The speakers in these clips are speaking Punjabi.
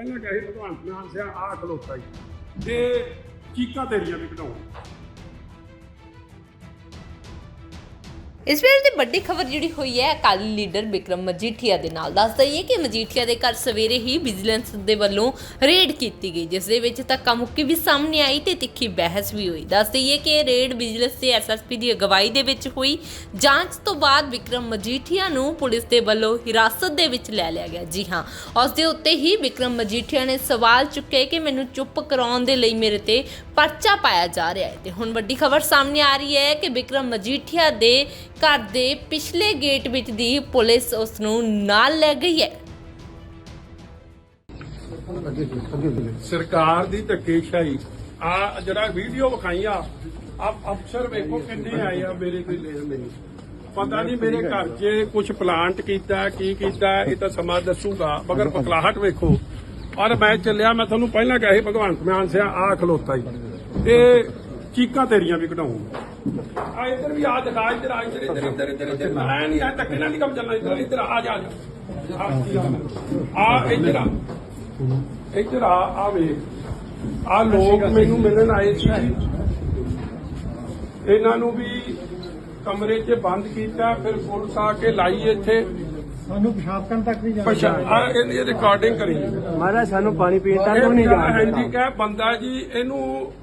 ਪਹਿਲਾਂ ਕਹੇ ਭਗਵੰਤ ਮਾਨ ਸਿਆ ਆ ਖਲੋਤਾ ਜੀ। ਤੇ ਚੀਕਾਂ ਤੇਰੀਆਂ ਵੀ ਘਟਾਉਣ ਇਸ ਵੇਲੇ ਦੀ ਵੱਡੀ ਖਬਰ ਜਿਹੜੀ ਹੋਈ ਹੈ, ਅਕਾਲੀ ਲੀਡਰ ਬਿਕਰਮ ਮਜੀਠੀਆ ਦੇ ਨਾਲ ਦੱਸ ਦਈਏ ਕਿ ਮਜੀਠੀਆ ਦੇ ਘਰ ਸਵੇਰੇ ਹੀ ਵਿਜੀਲੈਂਸ ਦੇ ਵੱਲੋਂ ਰੇਡ ਕੀਤੀ ਗਈ, ਜਿਸ ਦੇ ਵਿੱਚ ਧੱਕਾ ਮੁੱਕੀ ਵੀ ਸਾਹਮਣੇ ਆਈ ਤੇ ਤਿੱਖੀ ਬਹਿਸ ਵੀ ਹੋਈ। ਦੱਸ ਦਈਏ ਕਿ ਇਹ ਰੇਡ ਵਿਜੀਲੈਂਸ ਤੇ ਐਸਐਸਪੀ ਦੀ ਅਗਵਾਈ ਦੇ ਵਿੱਚ ਹੋਈ। ਜਾਂਚ ਤੋਂ ਬਾਅਦ ਵਿਕਰਮ ਮਜੀਠੀਆ ਨੂੰ ਪੁਲਿਸ ਦੇ ਵੱਲੋਂ ਹਿਰਾਸਤ ਦੇ ਵਿੱਚ ਲੈ ਲਿਆ ਗਿਆ। ਜੀ ਹਾਂ ਉਸ ਦੇ ਉੱਤੇ ਹੀ ਵਿਕਰਮ ਮਜੀਠੀਆ ਨੇ ਸਵਾਲ ਚੁੱਕੇ ਕਿ ਮੈਨੂੰ ਚੁੱਪ ਕਰਾਉਣ ਦੇ ਲਈ ਮੇਰੇ ਤੇ ਪਰਚਾ ਪਾਇਆ ਜਾ ਰਿਹਾ ਹੈ। ਤੇ ਹੁਣ ਵੱਡੀ ਖਬਰ ਸਾਹਮਣੇ ਆ ਰਹੀ ਹੈ ਕਿ ਵਿਕਰਮ ਮਜੀਠੀਆ ਦੇ ਘਰ ਦੇ ਪਿਛਲੇ ਗੇਟ ਵਿੱਚ ਦੀ ਪੁਲਿਸ ਉਸ ਨੂੰ ਨਾਲ ਲੈ ਗਈ ਹੈ। ਸਰਕਾਰ ਦੀ ਧੱਕੇਸ਼ਾਹੀ। ਆ ਜਿਹੜਾ ਵੀਡੀਓ ਵਿਖਾਈ ਆ ਆ ਅਫਸਰ ਵੇਖੋ ਕਿੰਨੇ ਆਏ ਆ ਮੇਰੇ ਕੋਈ ਲੈਣ ਨਹੀਂ ਪਤਾ ਨਹੀਂ ਮੇਰੇ ਘਰ 'ਚ ਕੁਝ ਪਲਾਂਟ ਕੀਤਾ, ਕੀ ਕੀਤਾ, ਇਹ ਤਾਂ ਸਮਾਂ ਦੱਸੂਗਾ, ਮਗਰ ਬਕਲਾਹਟ ਵੇਖੋ। ਔਰ ਮੈਂ ਚੱਲਿਆ, ਮੈਂ ਤੁਹਾਨੂੰ ਪਹਿਲਾਂ ਕਿਹਾ ਸੀ, ਭਗਵੰਤ ਮਾਨ ਸਿਆ ਆ ਖਲੋਤਾ ਜੀ ਤੇ ਚੀਕਾਂ ਤੇਰੀਆਂ ਵੀ ਕਢਾਉਂ ਆ ਇੱਧਰ ਵੀ ਆ ਦਿਖਾ ਇੱਧਰ ਆ ਇੱਧਰ ਇੱਧਰ। ਇੱਧਰ ਇੱਧਰ ਇੱਧਰ। ਮੈਂ ਨਹੀਂ ਆ ਧੱਕੇ ਨਾਲ ਨਹੀਂ ਕੰਮ ਚੱਲਣਾ ਇੱਧਰ ਇੱਧਰ ਆ ਜਾ ਆ ਆ ਇੱਧਰ ਆ। ਇੱਧਰ ਆ ਆ ਵੇਖ। ਆ ਲੋਕ ਮੈਨੂੰ ਮਿਲਣ ਆਏ ਸੀ। ਇਹਨਾਂ ਨੂੰ ਵੀ ਕਮਰੇ 'ਚ ਬੰਦ ਕੀਤਾ ਫਿਰ ਪੁਲਿਸ ਆ ਕੇ ਲਾਈ ਇੱਥੇ। ਸਾਨੂੰ ਪਿਸ਼ਾਬ ਕਰਨ ਤੱਕ ਨਹੀਂ ਜਾਣਾ ਪਛਾ ਆ ਇਹਦੀ ਰਿਕਾਰਡਿੰਗ ਕਰੀ। ਮਹਾਰਾਜ ਸਾਨੂੰ ਪਾਣੀ ਪੀਣ ਤੱਕ ਵੀ ਨਹੀਂ ਜਾਣ ਹਾਂਜੀ ਕਹੇ ਬੰਦਾ ਜੀ ਇਹਨੂੰ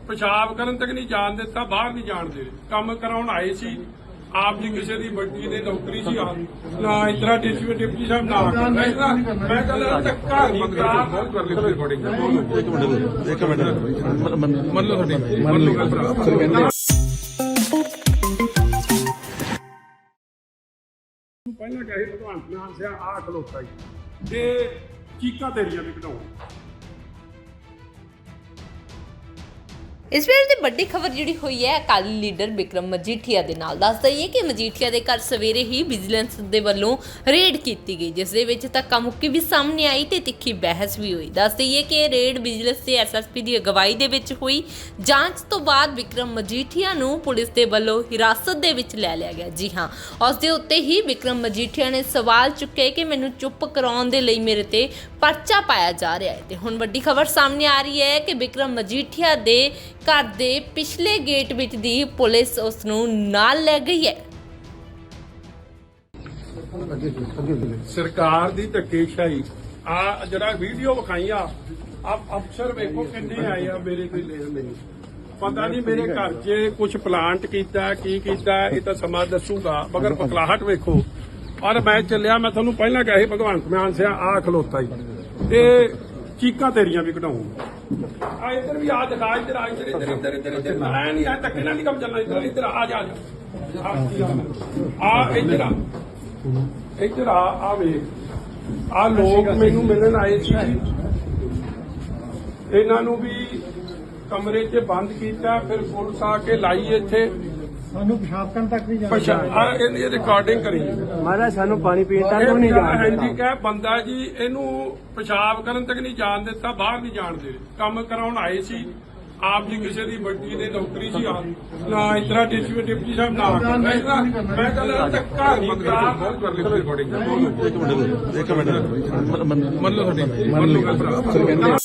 ਪਿਸ਼ਾਬ ਕਰਨ ਤੱਕ ਨਹੀਂ ਜਾਣ ਦਿੱਤਾ ਬਾਹਰ ਨਹੀਂ ਜਾਣ ਦੇ ਕੰਮ ਕਰਾਉਣ ਆਏ ਸੀ। ਆਪ ਜੀ ਕਿਸੇ ਦੀ ਵੱਡੀ ਦੇ ਨੌਕਰੀ ਸੀ ਆ। ਨਾ ਇਤਰਾ ਡਿਪਟੀ ਡਿਪਟੀ ਸਾਹਿਬ ਨਾ ਮੈਂ ਕਹਿੰਦਾ ਧੱਕਾ ਨਹੀਂ ਕਰਾ ਬਹੁਤ ਕਰ ਲਈ ਰਿਕਾਰਡਿੰਗ ਇੱਕ ਮਿੰਟ ਮੰਨ ਲਓ ਤੁਹਾਡੀ। ਮੰਨ ਲਓ ਪਹਿਲਾਂ ਕਹੇ ਭਗਵੰਤ ਮਾਨ ਸਿਆ ਆ ਖਲੋਤਾ ਜੀ। ਤੇ ਚੀਕਾਂ ਤੇਰੀਆਂ ਵੀ ਕਢਾਉਂ ਇਸ ਵੇਲੇ ਦੀ ਵੱਡੀ ਖਬਰ ਜਿਹੜੀ ਹੋਈ ਹੈ, ਅਕਾਲੀ ਲੀਡਰ ਬਿਕਰਮ ਮਜੀਠੀਆ ਦੇ ਨਾਲ ਦੱਸ ਦਈਏ ਕਿ ਮਜੀਠੀਆ ਦੇ ਘਰ ਸਵੇਰੇ ਹੀ ਵਿਜੀਲੈਂਸ ਦੇ ਵੱਲੋਂ ਰੇਡ ਕੀਤੀ ਗਈ, ਜਿਸ ਦੇ ਵਿੱਚ ਧੱਕਾ ਮੁੱਕੀ ਵੀ ਸਾਹਮਣੇ ਆਈ ਤੇ ਤਿੱਖੀ ਬਹਿਸ ਵੀ ਹੋਈ। ਦੱਸ ਦਈਏ ਕਿ ਇਹ ਰੇਡ ਵਿਜੀਲੈਂਸ ਤੇ ਐਸਐਸਪੀ ਦੀ ਅਗਵਾਈ ਦੇ ਵਿੱਚ ਹੋਈ। ਜਾਂਚ ਤੋਂ ਬਾਅਦ ਬਿਕਰਮ ਮਜੀਠੀਆ ਨੂੰ ਪੁਲਿਸ ਦੇ ਵੱਲੋਂ ਹਿਰਾਸਤ ਦੇ ਵਿੱਚ ਲੈ ਲਿਆ ਗਿਆ। ਜੀ ਹਾਂ, ਉਸ ਦੇ ਉੱਤੇ ਹੀ ਬਿਕਰਮ ਮਜੀਠੀਆ ਨੇ ਸਵਾਲ ਚੁੱਕੇ ਕਿ ਮੈਨੂੰ ਚੁੱਪ ਕਰਾਉਣ ਦੇ ਲਈ ਮੇਰੇ ਤੇ ਪਰਚਾ ਪਾਇਆ ਜਾ ਰਿਹਾ ਹੈ। ਤੇ ਹੁਣ ਵੱਡੀ ਖਬਰ ਸਾਹਮਣੇ ਆ ਰਹੀ ਹੈ ਕਿ ਵਿਕਰਮ ਮਜੀਠੀਆ ਦੇ ਘਰ ਦੇ ਪਿਛਲੇ ਗੇਟ ਵਿੱਚ ਦੀ ਪੁਲਿਸ ਉਸ ਨੂੰ ਨਾਲ ਲੈ ਗਈ ਹੈ। ਸਰਕਾਰ ਦੀ ਧੱਕੇਸ਼ਾਹੀ। ਆ ਜਿਹੜਾ ਵੀਡੀਓ ਵਿਖਾਈ ਆ ਆ ਅਫਸਰ ਵੇਖੋ ਕਿੰਨੇ ਆਏ ਆ ਮੇਰੇ ਕੋਈ ਲੈਣ ਨਹੀਂ ਪਤਾ ਨਹੀਂ ਮੇਰੇ ਘਰ 'ਚ ਕੁਝ ਪਲਾਂਟ ਕੀਤਾ, ਕੀ ਕੀਤਾ, ਇਹ ਤਾਂ ਸਮਾਂ ਦੱਸੂਗਾ, ਮਗਰ ਬਕਲਾਹਟ ਵੇਖੋ। ਔਰ ਮੈਂ ਚੱਲਿਆ ਮੈਂ ਤੁਹਾਨੂੰ ਪਹਿਲਾਂ ਕਿਹਾ ਸੀ ਭਗਵੰਤ ਮਾਨ ਸਿਆ ਆ ਖਲੋਤਾ ਜੀ। ਤੇ ਚੀਕਾਂ ਤੇਰੀਆਂ ਵੀ ਕਢਾਉਂ ਆ ਇੱਧਰ ਵੀ ਆ ਦਿਖਾ ਇੱਧਰ ਆ ਇੱਧਰ ਇੱਧਰ। ਇੱਧਰ ਇੱਧਰ ਇੱਧਰ ਮੈਂ ਨਹੀਂ ਆ ਧੱਕੇ ਨਾਲ ਨਹੀਂ ਕੰਮ ਚੱਲਣਾ ਇੱਧਰ ਇੱਧਰ ਆ ਜਾ ਆ ਇੱਧਰ ਆ। ਇੱਧਰ ਆ ਆ ਵੇਖ। ਆ ਲੋਕ ਮੈਨੂੰ ਮਿਲਣ ਆਏ ਸੀ। ਇਹਨਾਂ ਨੂੰ ਵੀ ਕਮਰੇ 'ਚ ਬੰਦ ਕੀਤਾ ਫਿਰ ਪੁਲਿਸ ਆ ਕੇ ਲਾਈ ਇੱਥੇ। ਸਾਨੂੰ ਪਿਸ਼ਾਬ ਕਰਨ ਤੱਕ ਨਹੀਂ ਜਾਣਾ ਆ ਇਹਦੀ ਰਿਕਾਰਡਿੰਗ ਕਰੀ। ਮਹਾਰਾਜ ਸਾਨੂੰ ਪਾਣੀ ਪੀਣ ਤੱਕ ਵੀ ਨਹੀਂ ਜਾਣ ਹਾਂਜੀ ਕਹੇ ਬੰਦਾ ਜੀ ਇਹਨੂੰ ਪਿਸ਼ਾਬ ਕਰਨ ਤੱਕ ਨਹੀਂ ਜਾਣ ਦਿੱਤਾ ਬਾਹਰ ਨਹੀਂ ਜਾਣ ਦੇ ਕੰਮ ਕਰਾਉਣ ਆਏ ਸੀ। ਆਪ ਜੀ ਕਿਸੇ ਦੀ ਵੱਡੀ ਦੇ ਨੌਕਰੀ ਸੀ ਆ। ਨਾ ਇਤਰਾ ਡਿਪਟੀ ਡਿਪਟੀ ਸਾਹਿਬ ਨਾ ਇਤਰਾ ਮੈਂ ਕਹਿੰਦਾ ਧੱਕਾ ਨਹੀਂ ਕਰਾ ਬਹੁਤ ਕਰ ਲਈ ਰਿਕਾਰਡਿੰਗ ਇੱਕ ਮਿੰਟ ਮੰਨ ਲਓ ਤੁਹਾਡੀ। ਮੰਨ ਲਓ